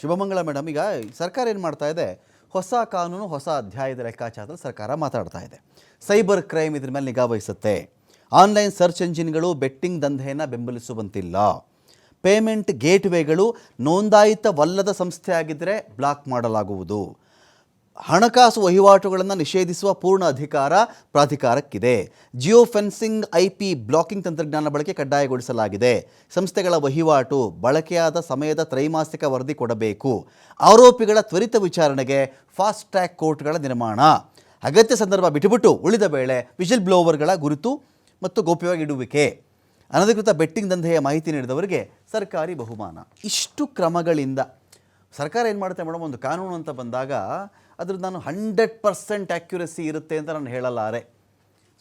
Shubhamangala madam. ಈಗ ಸರ್ಕಾರ ಏನು ಮಾಡ್ತಾ ಇದೆ? ಹೊಸ ಕಾನೂನು, ಹೊಸ ಅಧ್ಯಾಯದ ಲೆಕ್ಕಾಚಾರದಲ್ಲಿ ಸರ್ಕಾರ ಮಾತಾಡ್ತಾ ಇದೆ. ಸೈಬರ್ ಕ್ರೈಮ್ ಇದ್ರ ಮೇಲೆ ನಿಗಾ ವಹಿಸುತ್ತೆ. ಆನ್ಲೈನ್ ಸರ್ಚ್ ಎಂಜಿನ್ಗಳು ಬೆಟ್ಟಿಂಗ್ ದಂಧೆಯನ್ನು ಬೆಂಬಲಿಸುವಂತಿಲ್ಲ. ಪೇಮೆಂಟ್ ಗೇಟ್ವೇಗಳು ನೋಂದಾಯಿತವಲ್ಲದ ಸಂಸ್ಥೆ ಆಗಿದ್ದರೆ ಬ್ಲಾಕ್ ಮಾಡಲಾಗುವುದು. ಹಣಕಾಸು ವಹಿವಾಟುಗಳನ್ನು ನಿಷೇಧಿಸುವ ಪೂರ್ಣ ಅಧಿಕಾರ ಪ್ರಾಧಿಕಾರಕ್ಕಿದೆ. Geo fencing I P blocking ತಂತ್ರಜ್ಞಾನ ಬಳಕೆ ಕಡ್ಡಾಯಗೊಳಿಸಲಾಗಿದೆ. ಸಂಸ್ಥೆಗಳ ವಹಿವಾಟು ಬಳಕೆಯಾದ ಸಮಯದ ತ್ರೈಮಾಸಿಕ ವರದಿ ಕೊಡಬೇಕು. ಆರೋಪಿಗಳ ತ್ವರಿತ ವಿಚಾರಣೆಗೆ ಫಾಸ್ಟ್ ಟ್ರ್ಯಾಕ್ ಕೋರ್ಟ್ಗಳ ನಿರ್ಮಾಣ. ಅಗತ್ಯ ಸಂದರ್ಭ ಬಿಟ್ಟುಬಿಟ್ಟು ಉಳಿದ ವೇಳೆ ವಿಜಿಲ್ ಬ್ಲೋವರ್ಗಳ ಗುರುತು ಮತ್ತು ಗೋಪ್ಯವಾಗಿಡುವಿಕೆ ಅನಧಿಕೃತ ಬೆಟ್ಟಿಂಗ್ ದಂಧೆಯ ಮಾಹಿತಿ ನೀಡಿದವರಿಗೆ ಸರ್ಕಾರಿ ಬಹುಮಾನ. ಇಷ್ಟು ಕ್ರಮಗಳಿಂದ ಸರ್ಕಾರ ಏನು ಮಾಡುತ್ತೆ ಮೇಡಮ್, ಒಂದು ಕಾನೂನು ಅಂತ ಬಂದಾಗ ಅದ್ರದ್ದು ನಾನು ಹಂಡ್ರೆಡ್ ಪರ್ಸೆಂಟ್ ಆ್ಯಕ್ಯುರಸಿ ಇರುತ್ತೆ ಅಂತ ನಾನು ಹೇಳಲಾರೆ.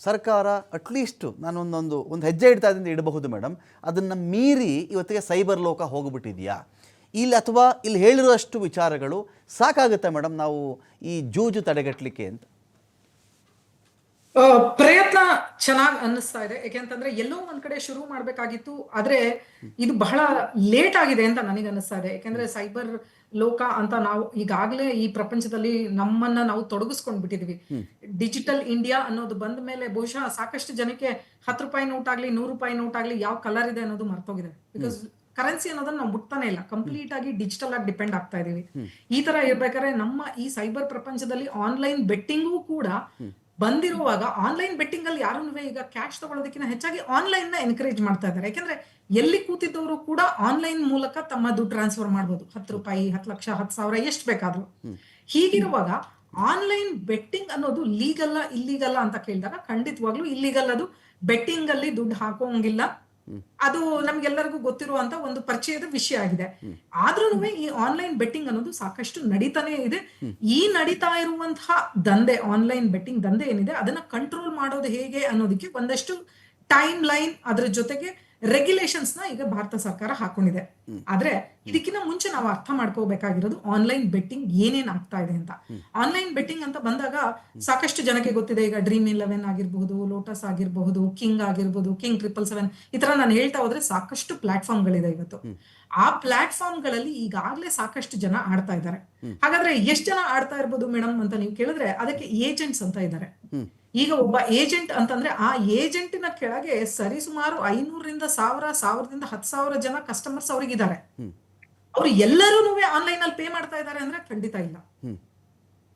ಸರ್ಕಾರ ಅಟ್ಲೀಸ್ಟು ನಾನು ಒಂದೊಂದು ಒಂದು ಹೆಜ್ಜೆ ಇಡ್ತಾ ಇದ್ದಿಂದ ಇಡಬಹುದು ಮೇಡಮ್ ಅದನ್ನು ಮೀರಿ ಇವತ್ತಿಗೆ ಸೈಬರ್ ಲೋಕ ಹೋಗ್ಬಿಟ್ಟಿದೆಯಾ? ಇಲ್ಲಿ ಅಥವಾ ಇಲ್ಲಿ ಹೇಳಿರೋಷ್ಟು ವಿಚಾರಗಳು ಸಾಕಾಗುತ್ತೆ ಮೇಡಮ್ ನಾವು ಈ ಜೂಜು ತಡೆಗಟ್ಟಲಿಕ್ಕೆ ಅಂತ. ಪ್ರಯತ್ನ ಚೆನ್ನಾಗಿ ಅನ್ನಿಸ್ತಾ ಇದೆ. ಯಾಕೆಂತಂದ್ರೆ ಎಲ್ಲೋ ಒಂದ್ ಕಡೆ ಶುರು ಮಾಡ್ಬೇಕಾಗಿತ್ತು, ಆದ್ರೆ ಇದು ಬಹಳ ಲೇಟ್ ಆಗಿದೆ ಅಂತ ನನಗೆ ಅನ್ನಿಸ್ತಾ ಇದೆ. ಯಾಕೆಂದ್ರೆ ಸೈಬರ್ ಲೋಕ ಅಂತ ನಾವು ಈಗಾಗಲೇ ಈ ಪ್ರಪಂಚದಲ್ಲಿ ನಮ್ಮನ್ನ ನಾವು ತೊಡಗಿಸ್ಕೊಂಡ್ ಬಿಟ್ಟಿದೀವಿ ಡಿಜಿಟಲ್ ಇಂಡಿಯಾ ಅನ್ನೋದು ಬಂದ ಮೇಲೆ ಬಹುಶಃ ಸಾಕಷ್ಟು ಜನಕ್ಕೆ ಹತ್ತು ರೂಪಾಯಿ ನೋಟ್ ಆಗ್ಲಿ ನೂರು ರೂಪಾಯಿ ನೋಟ್ ಆಗ್ಲಿ ಯಾವ ಕಲರ್ ಇದೆ ಅನ್ನೋದು ಮರ್ತೋಗಿದೆ. ಬಿಕಾಸ್ ಕರೆನ್ಸಿ ಅನ್ನೋದನ್ನ ನಾವು ಮುಟ್ತಾನೆ ಇಲ್ಲ. ಕಂಪ್ಲೀಟ್ ಆಗಿ ಡಿಜಿಟಲ್ ಆಗಿ ಡಿಪೆಂಡ್ ಆಗ್ತಾ ಇದೀವಿ. ಈ ತರ ಇರ್ಬೇಕಾದ್ರೆ ನಮ್ಮ ಈ ಸೈಬರ್ ಪ್ರಪಂಚದಲ್ಲಿ ಆನ್ಲೈನ್ ಬೆಟ್ಟಿಂಗು ಕೂಡ ಬಂದಿರುವಾಗ ಆನ್ಲೈನ್ ಬೆಟ್ಟಿಂಗ್ ಅಲ್ಲಿ ಯಾರು ಈಗ ಕ್ಯಾಶ್ ತಗೊಳ್ಳೋದಕ್ಕಿಂತ ಹೆಚ್ಚಾಗಿ ಆನ್ಲೈನ್ನ ಎನ್ಕರೇಜ್ ಮಾಡ್ತಾ ಇದ್ದಾರೆ. ಯಾಕಂದ್ರೆ ಎಲ್ಲಿ ಕೂತಿದ್ದವರು ಕೂಡ ಆನ್ಲೈನ್ ಮೂಲಕ ತಮ್ಮ ದುಡ್ಡು ಟ್ರಾನ್ಸ್ಫರ್ ಮಾಡ್ಬೋದು. ಹತ್ತು ರೂಪಾಯಿ ಹತ್ತು ಲಕ್ಷ ಹತ್ತು ಸಾವಿರ ಎಷ್ಟು ಬೇಕಾದ್ರೂ. ಹೀಗಿರುವಾಗ ಆನ್ಲೈನ್ ಬೆಟ್ಟಿಂಗ್ ಅನ್ನೋದು ಲೀಗಲ್ಲ ಇಲ್ಲಿಗಲ್ಲ ಅಂತ ಕೇಳಿದಾಗ ಖಂಡಿತವಾಗ್ಲೂ ಇಲ್ಲಿಗಲ್ ಅದು. ಬೆಟ್ಟಿಂಗ್ ಅಲ್ಲಿ ದುಡ್ಡು ಹಾಕೋಂಗಿಲ್ಲ. ಅದು ನಮ್ಗೆಲ್ಲರಿಗೂ ಗೊತ್ತಿರುವಂತ ಒಂದು ಪರಿಚಯದ ವಿಷಯ ಆಗಿದೆ. ಆದ್ರೂ ಈ ಆನ್ಲೈನ್ ಬೆಟ್ಟಿಂಗ್ ಅನ್ನೋದು ಸಾಕಷ್ಟು ನಡೀತಾನೆ ಇದೆ. ಈ ನಡೀತಾ ಇರುವಂತಹ ದಂಧೆ ಆನ್ಲೈನ್ ಬೆಟ್ಟಿಂಗ್ ದಂಧೆ ಏನಿದೆ, ಅದನ್ನ ಕಂಟ್ರೋಲ್ ಮಾಡೋದು ಹೇಗೆ ಅನ್ನೋದಕ್ಕೆ ಒಂದಷ್ಟು ಟೈಮ್ ಲೈನ್ ಅದ್ರ ಜೊತೆಗೆ ರೆಗ್ಯುಲೇಷನ್ಸ್ನ ಈಗ ಭಾರತ ಸರ್ಕಾರ ಹಾಕೊಂಡಿದೆ. ಆದ್ರೆ ಇದಕ್ಕಿಂತ ಮುಂಚೆ ನಾವು ಅರ್ಥ ಮಾಡ್ಕೋಬೇಕಾಗಿರೋದು ಆನ್ಲೈನ್ ಬೆಟ್ಟಿಂಗ್ ಏನೇನ್ ಆಗ್ತಾ ಇದೆ ಅಂತ. ಆನ್ಲೈನ್ ಬೆಟ್ಟಿಂಗ್ ಅಂತ ಬಂದಾಗ ಸಾಕಷ್ಟು ಜನಕ್ಕೆ ಗೊತ್ತಿದೆ ಈಗ ಡ್ರೀಮ್ ಇಲೆವೆನ್ ಆಗಿರಬಹುದು ಲೋಟಸ್ ಆಗಿರಬಹುದು ಕಿಂಗ್ ಆಗಿರ್ಬಹುದು ಕಿಂಗ್ ಟ್ರಿಪಲ್ ಸೆವೆನ್ ಈ ತರ ನಾನು ಹೇಳ್ತಾ ಹೋದ್ರೆ ಸಾಕಷ್ಟು ಪ್ಲಾಟ್ಫಾರ್ಮ್ ಗಳಿದೆ ಇವತ್ತು ಆ ಪ್ಲಾಟ್ಫಾರ್ಮ್ಗಳಲ್ಲಿ ಈಗಾಗಲೇ ಸಾಕಷ್ಟು ಜನ ಆಡ್ತಾ ಇದ್ದಾರೆ. ಹಾಗಾದ್ರೆ ಎಷ್ಟು ಜನ ಆಡ್ತಾ ಇರ್ಬೋದು ಮೇಡಮ್ ಅಂತ ನೀವು ಕೇಳಿದ್ರೆ ಅದಕ್ಕೆ ಏಜೆಂಟ್ಸ್ ಅಂತ ಇದ್ದಾರೆ. ಈಗ ಒಬ್ಬ ಏಜೆಂಟ್ ಅಂತಂದ್ರೆ ಆ ಏಜೆಂಟಿನ ಕೆಳಗೆ ಸರಿಸುಮಾರು ಐನೂರರಿಂದ ಸಾವಿರ ಸಾವಿರದಿಂದ ಹತ್ತು ಸಾವಿರ ಜನ ಕಸ್ಟಮರ್ಸ್ ಅವ್ರಿಗಿದ್ದಾರೆ. ಅವ್ರು ಎಲ್ಲರೂ ಆನ್ಲೈನ್ ಅಲ್ಲಿ ಪೇ ಮಾಡ್ತಾ ಇದ್ದಾರೆ ಅಂದ್ರೆ ಖಂಡಿತ ಇಲ್ಲ.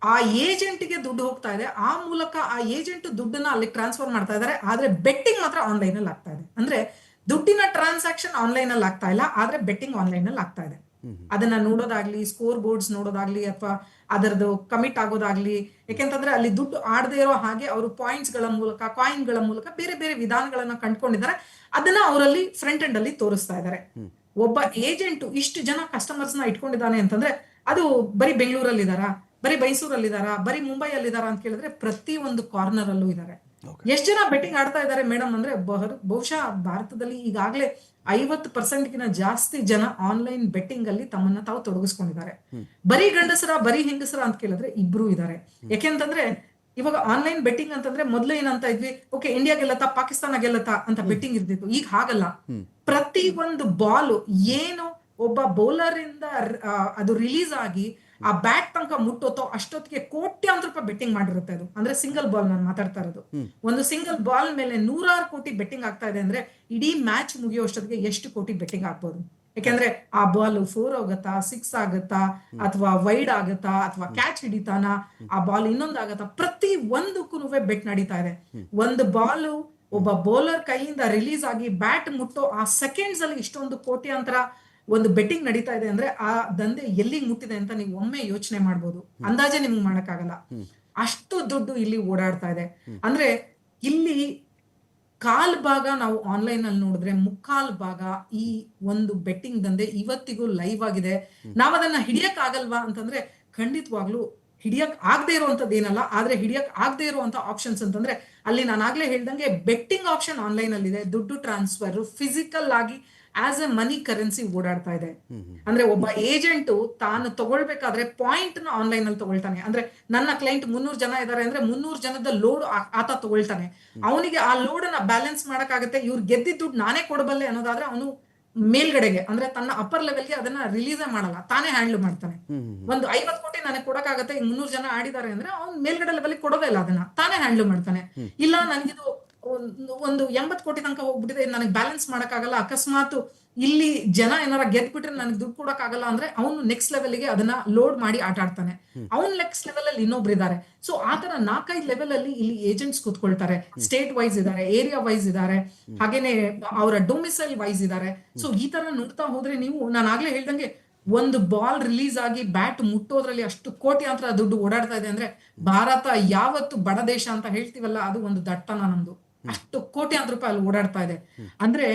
ಆ ಏಜೆಂಟ್ಗೆ ದುಡ್ಡು ಹೋಗ್ತಾ ಇದೆ. ಆ ಮೂಲಕ ಆ ಏಜೆಂಟ್ ದುಡ್ಡನ್ನ ಅಲ್ಲಿ ಟ್ರಾನ್ಸ್ಫರ್ ಮಾಡ್ತಾ ಇದ್ದಾರೆ. ಆದ್ರೆ ಬೆಟ್ಟಿಂಗ್ ಮಾತ್ರ ಆನ್ಲೈನ್ ಅಲ್ಲಿ ಆಗ್ತಾ ಇದೆ. ಅಂದ್ರೆ ದುಡ್ಡಿನ ಟ್ರಾನ್ಸಾಕ್ಷನ್ ಆನ್ಲೈನ್ ಅಲ್ಲಿ ಆಗ್ತಾ ಇಲ್ಲ. ಆದ್ರೆ ಬೆಟ್ಟಿಂಗ್ ಆನ್ಲೈನ್ ಅಲ್ಲಿ ಆಗ್ತಾ ಇದೆ. ಅದನ್ನ ನೋಡೋದಾಗ್ಲಿ ಸ್ಕೋರ್ ಬೋರ್ಡ್ಸ್ ನೋಡೋದಾಗ್ಲಿ ಅಥವಾ ಅದರದ್ದು ಕಮಿಟ್ ಆಗೋದಾಗ್ಲಿ ಯಾಕೆಂತಂದ್ರೆ ಅಲ್ಲಿ ದುಡ್ಡು ಆಡದೇ ಇರೋ ಹಾಗೆ ಅವರು ಪಾಯಿಂಟ್ಸ್ಗಳ ಮೂಲಕ ಕಾಯಿನ್ಗಳ ಮೂಲಕ ಬೇರೆ ಬೇರೆ ವಿಧಾನಗಳನ್ನ ಕಂಡುಕೊಂಡಿದ್ದಾರೆ. ಅದನ್ನ ಅವರಲ್ಲಿ ಫ್ರಂಟ್ ಎಂಡ್ ಅಲ್ಲಿ ತೋರಿಸ್ತಾ ಇದ್ದಾರೆ. ಒಬ್ಬ ಏಜೆಂಟ್ ಇಷ್ಟು ಜನ ಕಸ್ಟಮರ್ಸ್ನ ಇಟ್ಕೊಂಡಿದ್ದಾನೆ ಅಂತಂದ್ರೆ ಅದು ಬರೀ ಬೆಂಗಳೂರಲ್ಲಿ ಇದಾರಾ ಬರೀ ಮೈಸೂರಲ್ಲಿ ಇದಾರಾ ಬರೀ ಮುಂಬೈಯಲ್ಲಿ ಇದಾರಾ ಅಂತ ಕೇಳಿದ್ರೆ ಪ್ರತಿ ಒಂದು ಕಾರ್ನರ್ ಅಲ್ಲೂ ಇದ್ದಾರೆ. ಎಷ್ಟು ಜನ ಬೆಟ್ಟಿಂಗ್ ಆಡ್ತಾ ಇದ್ದಾರೆ ಮೇಡಮ್ ಅಂದ್ರೆ ಬಹುಶಃ ಭಾರತದಲ್ಲಿ ಈಗಾಗಲೇ ಐವತ್ತು ಪರ್ಸೆಂಟ್ಗಿನ ಜಾಸ್ತಿ ಜನ ಆನ್ಲೈನ್ ಬೆಟ್ಟಿಂಗ್ ಅಲ್ಲಿ ತಮ್ಮನ್ನ ತಾವು ತೊಡಗಿಸ್ಕೊಂಡಿದ್ದಾರೆ. ಬರೀ ಗಂಡಸರ ಬರೀ ಹೆಂಗಸರ ಅಂತ ಕೇಳಿದ್ರೆ ಇಬ್ರು ಇದ್ದಾರೆ. ಯಾಕೆಂತಂದ್ರೆ ಇವಾಗ ಆನ್ಲೈನ್ ಬೆಟ್ಟಿಂಗ್ ಅಂತಂದ್ರೆ ಮೊದ್ಲು ಏನಂತ ಇದ್ವಿ ಓಕೆ ಇಂಡಿಯಾ ಗೆಲ್ಲತ್ತಾ ಪಾಕಿಸ್ತಾನ ಗೆಲ್ಲತ್ತಾ ಅಂತ ಬೆಟ್ಟಿಂಗ್ ಇರ್ತಿತ್ತು. ಈಗ ಹಾಗಲ್ಲ. ಪ್ರತಿ ಒಂದು ಬಾಲ್ ಏನು ಒಬ್ಬ ಬೌಲರ್ ಇಂದ ಅದು ರಿಲೀಸ್ ಆಗಿ ಆ ಬ್ಯಾಟ್ ತನಕ ಮುಟ್ಟೋತೋ ಅಷ್ಟೊತ್ತಿಗೆ ಕೋಟ್ಯಾಂತರ ರೂಪಾಯಿ ಬೆಟ್ಟಿಂಗ್ ಮಾಡಿರುತ್ತೆ ಅದು. ಅಂದ್ರೆ ಸಿಂಗಲ್ ಬಾಲ್ ನಾನು ಮಾತಾಡ್ತಾ ಇರೋದು. ಒಂದು ಸಿಂಗಲ್ ಬಾಲ್ ಮೇಲೆ ನೂರಾರು ಕೋಟಿ ಬೆಟ್ಟಿಂಗ್ ಆಗ್ತಾ ಇದೆ ಅಂದ್ರೆ ಇಡೀ ಮ್ಯಾಚ್ ಮುಗಿಯೋ ಅಷ್ಟೊತ್ತಿಗೆ ಎಷ್ಟು ಕೋಟಿ ಬೆಟ್ಟಿಂಗ್ ಆಗ್ಬೋದು? ಯಾಕೆಂದ್ರೆ ಆ ಬಾಲ್ ಫೋರ್ ಆಗುತ್ತಾ ಸಿಕ್ಸ್ ಆಗುತ್ತಾ ಅಥವಾ ವೈಡ್ ಆಗುತ್ತಾ ಅಥವಾ ಕ್ಯಾಚ್ ಹಿಡಿತಾನ ಆ ಬಾಲ್ ಇನ್ನೊಂದು ಆಗತ್ತಾ ಪ್ರತಿ ಒಂದಕ್ಕೂ ಬೆಟ್ ನಡೀತಾ ಇದೆ. ಒಂದು ಬಾಲ್ ಒಬ್ಬ ಬೌಲರ್ ಕೈಯಿಂದ ರಿಲೀಸ್ ಆಗಿ ಬ್ಯಾಟ್ ಮುಟ್ಟೋ ಆ ಸೆಕೆಂಡ್ಸ್ ಅಲ್ಲಿ ಇಷ್ಟೊಂದು ಕೋಟ್ಯಾಂತರ ಒಂದು ಬೆಟ್ಟಿಂಗ್ ನಡೀತಾ ಇದೆ ಅಂದ್ರೆ ಆ ದಂಧೆ ಎಲ್ಲಿಗೆ ಮುಟ್ಟಿದೆ ಅಂತ ನೀವು ಒಮ್ಮೆ ಯೋಚನೆ ಮಾಡ್ಬೋದು. ಅಂದಾಜೆ ನಿಮ್ಗೆ ಮಾಡಕ್ಕಾಗಲ್ಲ. ಅಷ್ಟು ದುಡ್ಡು ಇಲ್ಲಿ ಓಡಾಡ್ತಾ ಇದೆ. ಅಂದ್ರೆ ಇಲ್ಲಿ ಕಾಲ್ ಭಾಗ ನಾವು ಆನ್ಲೈನ್ ಅಲ್ಲಿ ನೋಡಿದ್ರೆ ಮುಕ್ಕಾಲ್ ಭಾಗ ಈ ಒಂದು ಬೆಟ್ಟಿಂಗ್ ದಂಧೆ ಇವತ್ತಿಗೂ ಲೈವ್ ಆಗಿದೆ. ನಾವು ಅದನ್ನ ಹಿಡಿಯಕ್ ಆಗಲ್ವಾ ಅಂತಂದ್ರೆ ಖಂಡಿತವಾಗ್ಲೂ ಹಿಡಿಯಕ್ ಆಗದೆ ಇರುವಂತದ್ದು ಏನಲ್ಲ ಆದ್ರೆ ಹಿಡಿಯಕ್ ಆಗದೆ ಇರುವಂತ ಆಪ್ಷನ್ಸ್ ಅಂತಂದ್ರೆ ಅಲ್ಲಿ ನಾನು ಆಗ್ಲೇ ಹೇಳ್ದಂಗೆ ಬೆಟ್ಟಿಂಗ್ ಆಪ್ಷನ್ ಆನ್ಲೈನ್ ಅಲ್ಲಿ ಇದೆ ದುಡ್ಡು ಟ್ರಾನ್ಸ್ಫರ್ ಫಿಸಿಕಲ್ ಆಗಿ ಆಸ್ ಎ ಮನಿ ಕರೆನ್ಸಿ ಓಡಾಡ್ತಾ ಇದೆ. ಅಂದ್ರೆ ಒಬ್ಬ ಏಜೆಂಟ್ ತಾನು ತಗೊಳ್ಬೇಕಾದ್ರೆ ಪಾಯಿಂಟ್ನ ಆನ್ಲೈನ್ ಅಲ್ಲಿ ತಗೊಳ್ತಾನೆ. ಅಂದ್ರೆ ನನ್ನ ಕ್ಲೈಂಟ್ ಮುನ್ನೂರು ಜನ ಇದಾರೆ ಅಂದ್ರೆ ಮುನ್ನೂರು ಜನದ ಲೋಡ್ ಆತ ತಗೊಳ್ತಾನೆ. ಅವನಿಗೆ ಆ ಲೋಡ್ ಅನ್ನ ಬ್ಯಾಲೆನ್ಸ್ ಮಾಡಕ್ಕಾಗತ್ತೆ. ಇವ್ರು ಗೆದ್ದಿದ್ದು ದುಡ್ಡು ನಾನೇ ಕೊಡಬಲ್ಲೆ ಅನ್ನೋದಾದ್ರೆ ಅವನು ಮೇಲ್ಗಡೆಗೆ ಅಂದ್ರೆ ತನ್ನ ಅಪ್ಪರ್ ಲೆವೆಲ್ಗೆ ಅದನ್ನ ರಿಲೀಸ್ ಮಾಡಲ್ಲ. ತಾನೇ ಹ್ಯಾಂಡಲ್ ಮಾಡ್ತಾನೆ. ಒಂದು ಐವತ್ ಕೋಟಿ ನನಗೆ ಕೊಡಕ್ಕಾಗತ್ತೆ ಈಗ ಮುನ್ನೂರು ಜನ ಆಡಿದ್ದಾರೆ ಅಂದ್ರೆ ಅವ್ನು ಮೇಲ್ಗಡೆ ಲೆವೆಲ್ ಕೊಡೋದೇ ಇಲ್ಲ ಅದನ್ನ. ತಾನೇ ಹ್ಯಾಂಡಲ್ ಮಾಡ್ತಾನೆ. ಇಲ್ಲ ನನಗಿದು ಒಂದು- ಒಂದು ಎಂಬತ್ ಕೋಟಿ ತನಕ ಹೋಗ್ಬಿಟ್ಟಿದೆ. ನನಗೆ ಬ್ಯಾಲೆನ್ಸ್ ಮಾಡೋಕ್ಕಾಗಲ್ಲ. ಅಕಸ್ಮಾತ್ ಇಲ್ಲಿ ಜನ ಏನಾರ ಗೆದ್ಬಿಟ್ರೆ ನನಗೆ ದುಡ್ಡು ಕೊಡಕ್ಕಾಗಲ್ಲ ಅಂದ್ರೆ ಅವನು ನೆಕ್ಸ್ಟ್ ಲೆವೆಲ್ಗೆ ಅದನ್ನ ಲೋಡ್ ಮಾಡಿ ಆಟ ಆಡ್ತಾನೆ. ಅವ್ನ ನೆಕ್ಸ್ಟ್ ಲೆವೆಲ್ ಅಲ್ಲಿ ಇನ್ನೊಬ್ರು ಇದ್ದಾರೆ ಸೊ ಆತರ ತರ ನಾಲ್ಕೈದು ಲೆವೆಲ್ ಅಲ್ಲಿ ಇಲ್ಲಿ ಏಜೆಂಟ್ಸ್ ಕೂತ್ಕೊಳ್ತಾರೆ. ಸ್ಟೇಟ್ ವೈಸ್ ಇದ್ದಾರೆ ಏರಿಯಾ ವೈಸ್ ಇದ್ದಾರೆ ಹಾಗೇನೆ ಅವರ ಡೊಮಿಸೈಲ್ ವೈಸ್ ಇದ್ದಾರೆ ಸೊ ಈ ತರ ನೋಡ್ತಾ ಹೋದ್ರೆ ನೀವು ನಾನು ಆಗ್ಲೇ ಹೇಳ್ದಂಗೆ ಒಂದು ಬಾಲ್ ರಿಲೀಸ್ ಆಗಿ ಬ್ಯಾಟ್ ಮುಟ್ಟೋದ್ರಲ್ಲಿ ಅಷ್ಟು ಕೋಟ್ಯಾಂತರ ದುಡ್ಡು ಓಡಾಡ್ತಾ ಇದೆ ಅಂದ್ರೆ ಭಾರತ ಯಾವತ್ತು ಬಡ ದೇಶ ಅಂತ ಹೇಳ್ತೀವಲ್ಲ ಅದು ಒಂದು ದಟ್ಟನ ನಮ್ದು. ಅಷ್ಟು ಕೋಟ್ಯಾಂತರ ರೂಪಾಯಿ ಅಲ್ಲಿ ಓಡಾಡ್ತಾ ಇದೆ. ಅಂದ್ರೆ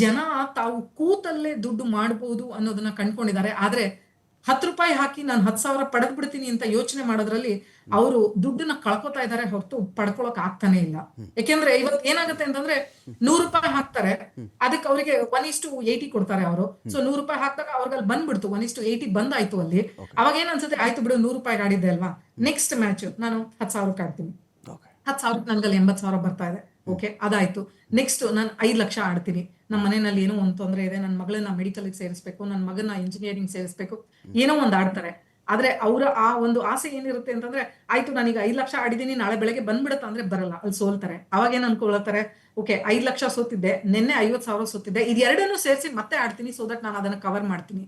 ಜನ ತಾವು ಕೂತಲ್ಲೇ ದುಡ್ಡು ಮಾಡಬಹುದು ಅನ್ನೋದನ್ನ ಕಂಡ್ಕೊಂಡಿದ್ದಾರೆ. ಆದ್ರೆ ಹತ್ತು ರೂಪಾಯಿ ಹಾಕಿ ನಾನು ಹತ್ತು ಸಾವಿರ ಪಡೆದ್ ಬಿಡ್ತೀನಿ ಅಂತ ಯೋಚನೆ ಮಾಡೋದ್ರಲ್ಲಿ ಅವರು ದುಡ್ಡನ್ನ ಕಳ್ಕೊತಾ ಇದ್ದಾರೆ ಹೊರತು ಪಡ್ಕೊಳಕ್ ಆಗ್ತಾನೆ ಇಲ್ಲ. ಯಾಕೆಂದ್ರೆ ಇವತ್ತು ಏನಾಗುತ್ತೆ ಅಂತಂದ್ರೆ ನೂರು ರೂಪಾಯಿ ಹಾಕ್ತಾರೆ. ಅದಕ್ಕೆ ಅವರಿಗೆ ಒನ್ ಇಸ್ ಟು ಏಯ್ಟಿ ಕೊಡ್ತಾರೆ ಅವರು. ಸೊ ನೂರು ರೂಪಾಯಿ ಹಾಕಿದಾಗ ಅವ್ರಿಗೆ ಅಲ್ಲಿ ಬಂದ್ಬಿಡ್ತು. ಒನ್ ಇಸ್ಟು ಏಯ್ಟಿ ಬಂದಾಯ್ತು ಅಲ್ಲಿ. ಅವಾಗ ಏನ್ ಅನ್ಸುತ್ತೆ ಆಯ್ತು ಬಿಡು ನೂರು ರೂಪಾಯಿ ಆಡಿದ್ದೆ ಅಲ್ವಾ? ನೆಕ್ಸ್ಟ್ ಮ್ಯಾಚ್ ನಾನು ಹತ್ತು ಸಾವಿರಕ್ಕೆ ಆಡ್ತೀನಿ. ಹತ್ ಹತ್ತು ಸಾವಿರಕ್ಕೆ ನನ್ಗಲ್ಲಿ ಎಂಬತ್ತು ಸಾವಿರ ಬರ್ತಾ ಇದೆ. ಓಕೆ ಅದಾಯ್ತು. ನೆಕ್ಸ್ಟ್ ನಾನು ಐದು ಲಕ್ಷ ಆಡ್ತೀನಿ. ನಮ್ಮ ಮನೆಯಲ್ಲಿ ಏನೋ ಒಂದು ತೊಂದರೆ ಇದೆ ನನ್ನ ಮಗಳನ್ನ ಮೆಡಿಕಲ್ ಸೇರಿಸ್ಬೇಕು ನನ್ನ ಮಗನ ಇಂಜಿನಿಯರಿಂಗ್ ಸೇರಿಸ್ಬೇಕು, ಏನೋ ಒಂದು ಆಡ್ತಾರೆ. ಆದ್ರೆ ಅವರ ಆ ಒಂದು ಆಸೆ ಏನಿರುತ್ತೆ ಅಂತಂದ್ರೆ ಆಯ್ತು ನಾನೀಗ ಐದು ಲಕ್ಷ ಆಡಿದೀನಿ ನಾಳೆ ಬೆಳಗ್ಗೆ ಬಂದ್ಬಿಡುತ್ತ ಅಂದ್ರೆ ಬರಲ್ಲ ಅಲ್ಲಿ ಸೋಲ್ತಾರೆ. ಅವಾಗ ಏನ್ ಅನ್ಕೊಳ್ತಾರೆ ಓಕೆ ಐದ್ ಲಕ್ಷ ಸೋತಿದ್ದೆ ನಿನ್ನೆ ಐವತ್ ಸಾವಿರ ಸೋತಿದ್ದೆ ಇದೆರಡನ್ನೂ ಸೇರಿಸಿ ಮತ್ತೆ ಆಡ್ತೀನಿ ಸೊ ದಟ್ ನಾನು ಅದನ್ನ ಕವರ್ ಮಾಡ್ತೀನಿ.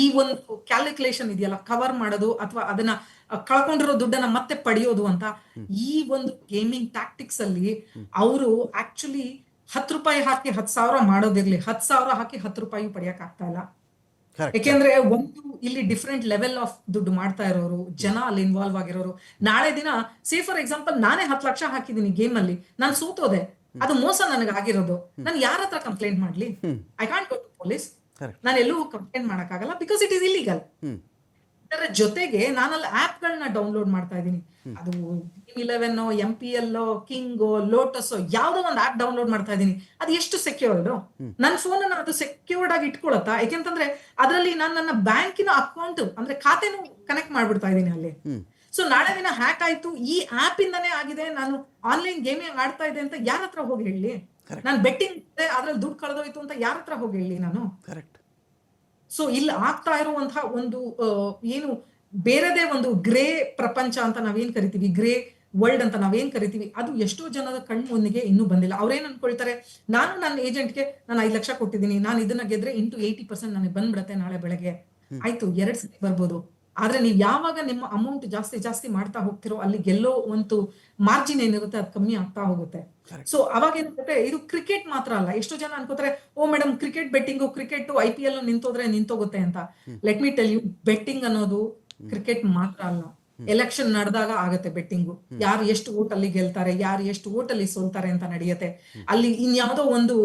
ಈ ಒಂದು ಕ್ಯಾಲ್ಕುಲೇಷನ್ ಇದೆಯಲ್ಲ ಕವರ್ ಮಾಡೋದು ಅಥವಾ ಅದನ್ನ ಕಳ್ಕೊಂಡಿರೋ ದುಡ್ಡನ್ನ ಮತ್ತೆ ಪಡೆಯೋದು ಅಂತ ಈ ಒಂದು ಗೇಮಿಂಗ್ ಟ್ಯಾಕ್ಟಿಕ್ಸ್ ಅಲ್ಲಿ ಅವರು ಆಕ್ಚುಲಿ ಹತ್ತು ರೂಪಾಯಿ ಹಾಕಿ ಹತ್ತು ಸಾವಿರ ಮಾಡೋದಿರ್ಲಿ ಹತ್ತು ಸಾವಿರ ಹಾಕಿ ಹತ್ತು ರೂಪಾಯಿ ಪಡೆಯಕ್ ಆಗ್ತಾ ಇಲ್ಲ. ಯಾಕೆಂದ್ರೆ ಒಂದು ಇಲ್ಲಿ ಡಿಫ್ರೆಂಟ್ ಲೆವೆಲ್ ಆಫ್ ದುಡ್ಡು ಮಾಡ್ತಾ ಇರೋರು ಜನ ಅಲ್ಲಿ ಇನ್ವಾಲ್ವ್ ಆಗಿರೋರು. ನಾಳೆ ದಿನ ಸೇ ಫಾರ್ ಎಕ್ಸಾಂಪಲ್ ನಾನೇ ಹತ್ತು ಲಕ್ಷ ಹಾಕಿದೀನಿ ಗೇಮ್ ಅಲ್ಲಿ ನಾನು ಸೋತೋದೆ. ಅದು ಮೋಸ ನನಗೆ ಆಗಿರೋದು. ನಾನು ಯಾರ ಹತ್ರ ಕಂಪ್ಲೇಂಟ್ ಮಾಡ್ಲಿ? I can't go to police. ನಾನು ಎಲ್ಲೂ ಕಂಪ್ಲೇಂಟ್ ಮಾಡಕ್ಕಾಗಲ್ಲ ಬಿಕಾಸ್ ಇಟ್ ಇಸ್ ಇಲ್ಲಿಗಲ್ ಇದರ ಜೊತೆಗೆ ನಾನಲ್ಲಿ ಆಪ್ ಗಳನ್ನ ಡೌನ್ಲೋಡ್ ಮಾಡ್ತಾ ಇದ್ದೀನಿ. ಅದು eleven M P L King Lotus ಯಾವ್ದೋ ಒಂದು ಆಪ್ ಡೌನ್ಲೋಡ್ ಮಾಡ್ತಾ ಇದ್ದೀನಿ. ಅದು ಎಷ್ಟು ಸೆಕ್ಯೂರ್ಡ್ ನನ್ನ ಫೋನ್ ಅನ್ನ ಅದು ಸೆಕ್ಯೂರ್ಡ್ ಆಗಿ ಇಟ್ಕೊಳತ್ತಾ? ಯಾಕೆಂತಂದ್ರೆ ಅದರಲ್ಲಿ ನಾನು ನನ್ನ ಬ್ಯಾಂಕಿನ ಅಕೌಂಟ್ ಅಂದ್ರೆ ಖಾತೆನೂ ಕನೆಕ್ಟ್ ಮಾಡ್ಬಿಡ್ತಾ ಇದ್ದೀನಿ ಅಲ್ಲಿ. ಸೊ ನಾಳೆ ದಿನ ಹ್ಯಾಕ್ ಆಯ್ತು. ಈ ಆಪ್ ಇಂದನೇ ಆಗಿದೆ. ನಾನು ಆನ್ಲೈನ್ ಗೇಮಿಂಗ್ ಆಡ್ತಾ ಇದೆ ಅಂತ ಯಾರ ಹತ್ರ ಹೋಗಿ ಹೇಳಿ. ನಾನು ಬೆಟ್ಟಿಂಗ್ ಅದ್ರಲ್ಲಿ ದುಡ್ಡು ಕಳೆದೋಯ್ತು ಅಂತ ಯಾರ ಹತ್ರ ಹೋಗಿ ಹೇಳಿ ನಾನು? ಕರೆಕ್ಟ್ ಸೊ ಇಲ್ಲಿ ಆಗ್ತಾ ಇರುವಂತಹ ಒಂದು ಏನು ಬೇರೆದೇ ಒಂದು ಗ್ರೇ ಪ್ರಪಂಚ ಅಂತ ನಾವೇನ್ ಕರಿತೀವಿ? ಗ್ರೇ ವರ್ಲ್ಡ್ ಅಂತ ನಾವೇನ್ ಕರಿತೀವಿ? ಅದು ಎಷ್ಟೋ ಜನದ ಕಣ್ಣು ಮುಂದಿಗೆ ಇನ್ನೂ ಬಂದಿಲ್ಲ. ಅವ್ರೇನ್ ಅನ್ಕೊಳ್ತಾರೆ? ನಾನು ನನ್ನ ಏಜೆಂಟ್ಗೆ ನಾನು ಐದು ಲಕ್ಷ ಕೊಟ್ಟಿದ್ದೀನಿ. ನಾನು ಇದನ್ನ ಗೆದ್ರೆ ಇಂಟು ಏಯ್ಟಿ ಪರ್ಸೆಂಟ್ ನನಗೆ ಬಂದ್ಬಿಡತ್ತೆ ನಾಳೆ ಬೆಳಗ್ಗೆ. ಆಯ್ತು ಎರಡ್ ಸತಿ ಬರ್ಬೋದು. ಆದ್ರೆ ನೀವು ಯಾವಾಗ ನಿಮ್ಮ ಅಮೌಂಟ್ ಜಾಸ್ತಿ ಜಾಸ್ತಿ ಮಾಡ್ತಾ ಹೋಗ್ತಿರೋ ಅಲ್ಲಿ ಗೆಲ್ಲೋ ಒಂದು ಮಾರ್ಜಿನ್ ಏನಿರುತ್ತೆ ಅದು ಕಮ್ಮಿ ಆಗ್ತಾ ಹೋಗುತ್ತೆ. ಸೊ ಅವಾಗ ಏನಾಗುತ್ತೆ ಇದು ಕ್ರಿಕೆಟ್ ಮಾತ್ರ ಅಲ್ಲ. ಎಷ್ಟೋ ಜನ ಅನ್ಕೋತಾರೆ ಓ madam cricket betting cricket I P L ನಿಂತೋದ್ರೆ ನಿಂತೋಗುತ್ತೆ ಅಂತ. Let me tell you betting ಅನ್ನೋದು ಕ್ರಿಕೆಟ್ ಮಾತ್ರ ಅಲ್ಲ. ಎಲೆಕ್ಷನ್ ನಡೆದಾಗ ಆಗತ್ತೆ ಬೆಟ್ಟಿಂಗು ಯಾರು ಎಷ್ಟು ಓಟಲ್ಲಿ ಗೆಲ್ತಾರೆ ಯಾರು ಎಷ್ಟು ಓಟಲ್ಲಿ ಸೋಲ್ತಾರೆ ಅಂತ ನಡೆಯುತ್ತೆ. ಅಲ್ಲಿ ಇನ್ಯಾವುದೋ ಒಂದು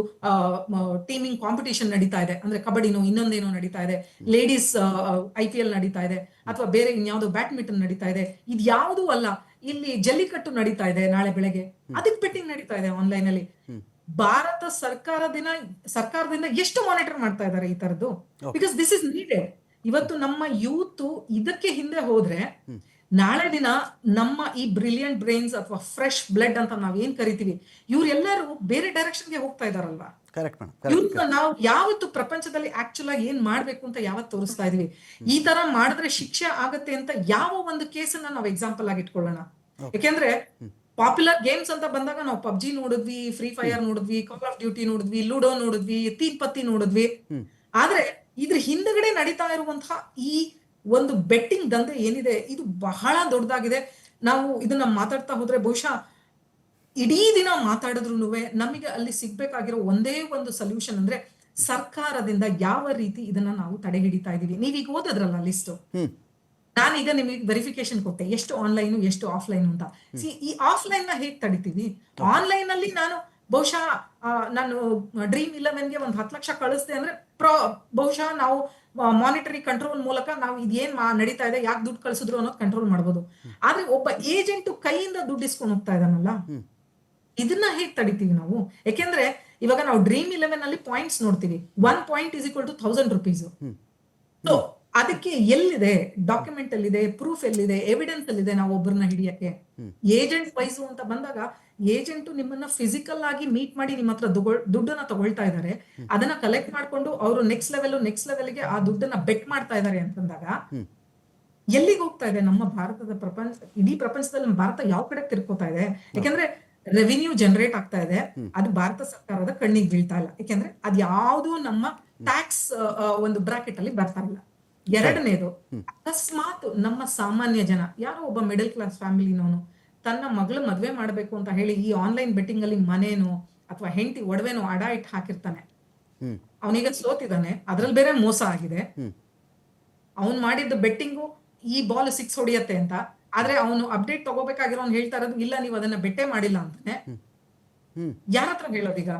ಟೀಮಿಂಗ್ ಕಾಂಪಿಟೇಷನ್ ನಡೀತಾ ಇದೆ. ಅಂದ್ರೆ ಕಬಡ್ಡಿನೋ ಇನ್ನೊಂದೇನೋ ನಡೀತಾ ಇದೆ. ಲೇಡೀಸ್ ಐ ಪಿ ಎಲ್ ನಡೀತಾ ಇದೆ. ಅಥವಾ ಬೇರೆ ಇನ್ಯಾವುದೋ ಬ್ಯಾಡ್ಮಿಂಟನ್ ನಡೀತಾ ಇದೆ. ಇದು ಯಾವುದೂ ಅಲ್ಲ. ಇಲ್ಲಿ ಜಲ್ಲಿಕಟ್ಟು ನಡೀತಾ ಇದೆ ನಾಳೆ ಬೆಳಗ್ಗೆ. ಅದಕ್ಕೆ ಬೆಟ್ಟಿಂಗ್ ನಡೀತಾ ಇದೆ ಆನ್ಲೈನ್ ಅಲ್ಲಿ. ಭಾರತ ಸರ್ಕಾರದಿಂದ ಸರ್ಕಾರದಿಂದ ಎಷ್ಟು ಮಾನಿಟರ್ ಮಾಡ್ತಾ ಇದ್ದಾರೆ ಈ ತರದ್ದು? ಬಿಕಾಸ್ ದಿಸ್ ಇಸ್ ನೀಡೆಡ್ ಇವತ್ತು ನಮ್ಮ ಯೂತ್ ಇದಕ್ಕೆ ಹಿಂದೆ ಹೋದ್ರೆ ನಾಳೆ ದಿನ ನಮ್ಮ ಈ ಬ್ರಿಲಿಯಂಟ್ ಬ್ರೈನ್ಸ್ ಅಥವಾ ಫ್ರೆಶ್ ಬ್ಲಡ್ ಅಂತ ನಾವ್ ಏನ್ ಕರಿತೀವಿ? ಇವರೆಲ್ಲರೂ ಬೇರೆ ಡೈರೆಕ್ಷನ್ಗೆ ಹೋಗ್ತಾ ಇದಾರಲ್ವಾ? ಇವ್ರನ್ನ ನಾವು ಯಾವತ್ತು ಪ್ರಪಂಚದಲ್ಲಿ ಆಕ್ಚುಲ್ ಆಗಿ ಏನ್ ಮಾಡ್ಬೇಕು ಅಂತ ಯಾವತ್ತು ತೋರಿಸ್ತಾ ಇದೀವಿ? ಈ ತರ ಮಾಡಿದ್ರೆ ಶಿಕ್ಷೆ ಆಗತ್ತೆ ಅಂತ ಯಾವ ಒಂದು ಕೇಸನ್ನ ನಾವು ಎಕ್ಸಾಂಪಲ್ ಆಗಿ ಇಟ್ಕೊಳ್ಳೋಣ. ಯಾಕೆಂದ್ರೆ ಪಾಪ್ಯುಲರ್ ಗೇಮ್ಸ್ ಅಂತ ಬಂದಾಗ ನಾವು ಪಬ್ಜಿ ನೋಡಿದ್ವಿ ಫ್ರೀ ಫೈರ್ ನೋಡಿದ್ವಿ ಕಾಲ್ ಆಫ್ ಡ್ಯೂಟಿ ನೋಡಿದ್ವಿ ಲೂಡೋ ನೋಡಿದ್ವಿ ತೀನ್ ಪತ್ತಿ ನೋಡಿದ್ವಿ. ಆದ್ರೆ ಇದ್ರ ಹಿಂದ್ಗಡೆ ನಡೀತಾ ಇರುವಂತಹ ಈ ಒಂದು ಬೆಟ್ಟಿಂಗ್ ದಂಧೆ ಏನಿದೆ ಇದು ಬಹಳ ದೊಡ್ಡದಾಗಿದೆ. ನಾವು ಇದನ್ನ ಮಾತಾಡ್ತಾ ಹೋದ್ರೆ ಬಹುಶಃ ಇಡೀ ದಿನ ಮಾತಾಡಿದ್ರು ನಮಗೆ ಅಲ್ಲಿ ಸಿಗ್ಬೇಕಾಗಿರೋ ಒಂದೇ ಒಂದು ಸೊಲ್ಯೂಷನ್ ಅಂದ್ರೆ ಸರ್ಕಾರದಿಂದ ಯಾವ ರೀತಿ ಇದನ್ನ ನಾವು ತಡೆ ಹಿಡಿತಾ ಇದೀವಿ ನೀವೀಗ ಓದದ್ರಲ್ಲ ಲಿಸ್ಟ್ ನಾನೀಗ ನಿಮಗೆ ವೆರಿಫಿಕೇಶನ್ ಕೊಟ್ಟೆ ಎಷ್ಟು ಆನ್ಲೈನ್ ಎಷ್ಟು ಆಫ್ಲೈನ್ ಅಂತ. ಸಿ ಈ ಆಫ್ಲೈನ್ನ ಹೇಗ್ ತಡಿತೀವಿ? ಆನ್ಲೈನ್ ಅಲ್ಲಿ ನಾನು ಬಹುಶಃ ನಾನು ಡ್ರೀಮ್ ಇಲೆವೆನ್ಗೆ ಒಂದು ಹತ್ತು ಲಕ್ಷ ಕಳಿಸ್ದೆ ಅಂದ್ರೆ ಪ್ರೋ ಬಹುಶಃ ನಾವು ಮಾನಿಟರಿ ಕಂಟ್ರೋಲ್ ಮೂಲಕ ನಾವು ಇದೇನ್ ನಡೀತಾ ಇದೆ ಯಾಕೆ ದುಡ್ಡು ಕಳಿಸಿದ್ರು ಅನ್ನೋದು ಕಂಟ್ರೋಲ್ ಮಾಡ್ಬೋದು. ಆದ್ರೆ ಒಬ್ಬ ಏಜೆಂಟ್ ಕೈಯಿಂದ ದುಡ್ಡು ಇಸ್ಕೊಂಡು ಹೋಗ್ತಾ ಇದ್ದಾನಲ್ಲ ಇದನ್ನ ಹೇಗ್ ತಡಿತೀವಿ ನಾವು? ಯಾಕೆಂದ್ರೆ ಇವಾಗ ನಾವು ಡ್ರೀಮ್ ಇಲೆವೆನ್ ಅಲ್ಲಿ ಪಾಯಿಂಟ್ಸ್ ನೋಡ್ತೀವಿ. One point is equal to thousand rupees so ಅದಕ್ಕೆ ಎಲ್ಲಿದೆ? ಡಾಕ್ಯುಮೆಂಟ್ ಎಲ್ಲಿದೆ ಪ್ರೂಫ್ ಎಲ್ಲಿದೆ ಎವಿಡೆನ್ಸ್ ಎಲ್ಲಿದೆ ನಾವು ಒಬ್ಬರನ್ನ ಹಿಡಿಯಕ್ಕೆ. ಏಜೆಂಟ್ ವಯಸ್ಸು ಅಂತ ಬಂದಾಗ ಏಜೆಂಟ್ ನಿಮ್ಮನ್ನ ಫಿಸಿಕಲ್ ಆಗಿ ಮೀಟ್ ಮಾಡಿ ನಿಮ್ಮ ಹತ್ರ ದುಡ್ಡನ್ನ ತಗೊಳ್ತಾ ಇದ್ದಾರೆ ಅದನ್ನ ಕಲೆಕ್ಟ್ ಮಾಡ್ಕೊಂಡು ಅವರು ನೆಕ್ಸ್ಟ್ ಲೆವೆಲ್ ನೆಕ್ಸ್ಟ್ ಲೆವೆಲ್ಗೆ ಆ ದುಡ್ಡನ್ನ ಬೆಟ್ ಮಾಡ್ತಾ ಇದ್ದಾರೆ ಅಂತಂದಾಗ ಎಲ್ಲಿಗೆ ಹೋಗ್ತಾ ಇದೆ ನಮ್ಮ ಭಾರತದ ಪ್ರಪಂಚ ಇಡೀ ಪ್ರಪಂಚದಲ್ಲಿ ಭಾರತ ಯಾವ ಕಡೆ ತಿರ್ಕೋತಾ ಇದೆ? ಯಾಕಂದ್ರೆ ರೆವಿನ್ಯೂ ಜನರೇಟ್ ಆಗ್ತಾ ಇದೆ. ಅದು ಭಾರತ ಸರ್ಕಾರದ ಕಣ್ಣಿಗೆ ಬೀಳ್ತಾ ಇಲ್ಲ. ಯಾಕೆಂದ್ರೆ ಅದ್ ಯಾವ್ದು ನಮ್ಮ ಟ್ಯಾಕ್ಸ್ ಒಂದು ಬ್ರಾಕೆಟ್ ಅಲ್ಲಿ ಬರ್ತಾ ಇಲ್ಲ. ಎರಡನೇದು ಅಕಸ್ಮಾತ್ ನಮ್ಮ ಸಾಮಾನ್ಯ ಜನ ಯಾರೋ ಒಬ್ಬ ಮಿಡಲ್ ಕ್ಲಾಸ್ ಫ್ಯಾಮಿಲಿನವನು ತನ್ನ ಮಗಳು ಮದುವೆ ಮಾಡಬೇಕು ಅಂತ ಹೇಳಿ ಈ ಆನ್ಲೈನ್ ಬೆಟ್ಟಿಂಗ್ ಅಲ್ಲಿ ಮನೇನೋ ಅಥವಾ ಹೆಂಡತಿ ಒಡವೆನೋ ಅಡ ಇಟ್ಟು ಹಾಕಿರ್ತಾನೆ ಅವನೀಗ ಸೋತಿದ್ದಾನೆ ಅದ್ರಲ್ಲಿ ಬೇರೆ ಮೋಸ ಆಗಿದೆ. ಅವನ್ ಮಾಡಿದ್ದ ಬೆಟ್ಟಿಂಗು ಈ ಬಾಲ್ ಸಿಕ್ಸ್ ಹೊಡಿಯತ್ತೆ ಅಂತ. ಆದ್ರೆ ಅವನು ಅಪ್ಡೇಟ್ ತಗೋಬೇಕಾಗಿರೋನ್ ಹೇಳ್ತಾ ಇರೋದು ಇಲ್ಲ ನೀವು ಅದನ್ನ ಬೆಟ್ಟೆ ಮಾಡಿಲ್ಲ ಅಂತಾನೆ. ಯಾರ ಹತ್ರ ಹೇಳೋದೀಗ?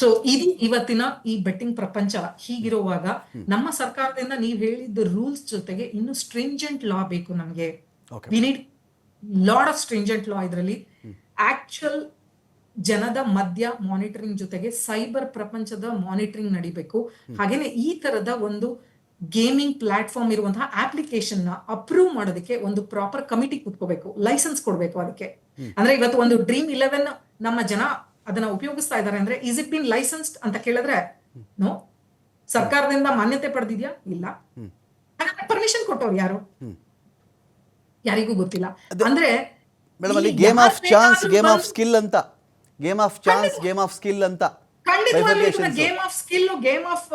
ಸೊ ಇದು ಇವತ್ತಿನ ಈ ಬೆಟ್ಟಿಂಗ್ ಪ್ರಪಂಚ ಹೀಗಿರುವಾಗ ನಮ್ಮ ಸರ್ಕಾರದಿಂದ ನೀವು ಹೇಳಿದ್ದ ರೂಲ್ಸ್ ಜೊತೆಗೆ ಇನ್ನು ಸ್ಟ್ರಿಂಜೆಂಟ್ ಲಾ ಬೇಕು ನಮ್ಗೆ. We need lot of stringent law ಇದರಲ್ಲಿ. ಆಕ್ಚುಯಲ್ ಜನದ ಮಧ್ಯ ಮಾನಿಟರಿಂಗ್ ಜೊತೆಗೆ ಸೈಬರ್ ಪ್ರಪಂಚದ ಮಾನಿಟರಿಂಗ್ ನಡಿಬೇಕು. ಹಾಗೇನೆ ಈ ತರದ ಒಂದು ಗೇಮಿಂಗ್ ಪ್ಲಾಟ್ಫಾರ್ಮ್ ಇರುವಂತಹ ಅಪ್ಲಿಕೇಶನ್ನ ಅಪ್ರೂವ್ ಮಾಡೋದಕ್ಕೆ ಒಂದು ಪ್ರಾಪರ್ ಕಮಿಟಿ ಕೂತ್ಕೋಬೇಕು ಲೈಸೆನ್ಸ್ ಕೊಡಬೇಕು ಅದಕ್ಕೆ. ಅಂದ್ರೆ ಇವತ್ತು ಒಂದು ಡ್ರೀಮ್ ಇಲೆವೆನ್ ನಮ್ಮ ಜನ ಅದನ್ನ ಉಪಯೋಗಿಸ್ತಾ ಇದ್ದಾರೆ ಅಂದ್ರೆ ಇಸ್ ಇಟ್ ಬಿನ್ ಲೈಸೆನ್ಸ್ಡ್ ಅಂತ ಕೇಳಿದ್ರೆ ನೋ ಸರ್ಕಾರದಿಂದ ಮಾನ್ಯತೆ ಪಡೆದಿದ್ಯಾ? ಇಲ್ಲ. ಪರ್ಮಿಷನ್ ಕೊಟ್ಟವ್ರು ಯಾರು. ಯಾರಿಗೂ ಗೊತ್ತಿಲ್ಲ. ಅಂದ್ರೆ ಮೇಡಮ್ ಅಲ್ಲಿ game of chance game of skill ಅಂತ. Game of chance game of skill ಅಂತ. ಖಂಡಿತವಾಗ್ಲೂ game of skill game of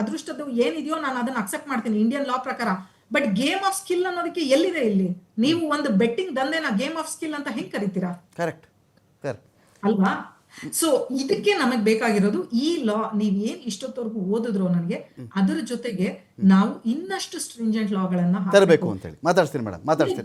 ಅದೃಷ್ಟದ್ದು ಏನಿದೆಯೋ ನಾನು ಅದನ್ನ ಅಕ್ಸೆಪ್ಟ್ ಮಾಡ್ತೀನಿ ಇಂಡಿಯನ್ ಲಾ ಪ್ರಕಾರ. ಬಟ್ ಗೇಮ್ ಆಫ್ ಸ್ಕಿಲ್ ಅನ್ನೋದಕ್ಕೆ ಎಲ್ಲಿದೆ ಇಲ್ಲಿ? ನೀವು ಒಂದು ಬೆಟ್ಟಿಂಗ್ ದಂಧೆನ ಗೇಮ್ ಆಫ್ ಸ್ಕಿಲ್ ಅಂತ ಹೆಂಗ್ ಕರಿತೀರಾ? ಕರೆಕ್ಟ್ ಕರೆಕ್ಟ್ ಅಲ್ವಾ? ಸೊ ಇದಕ್ಕೆ ನಮಗ್ ಬೇಕಾಗಿರೋದು ಈ ಲಾ ನೀವ್ ಏನ್ ಇಷ್ಟೊತ್ತವರೆಗೂ ಓದಿದ್ರು ನನಗೆ ಅದರ ಜೊತೆಗೆ ನಾವು ಇನ್ನಷ್ಟು ಸ್ಟ್ರಿಂಜೆಂಟ್ ಲಾಗಳನ್ನ ತರಬೇಕು ಅಂತ ಹೇಳಿ. ಮಾತಾಡ್ತೀನಿ ಮೇಡಮ್ ಮಾತಾಡ್ತೀನಿ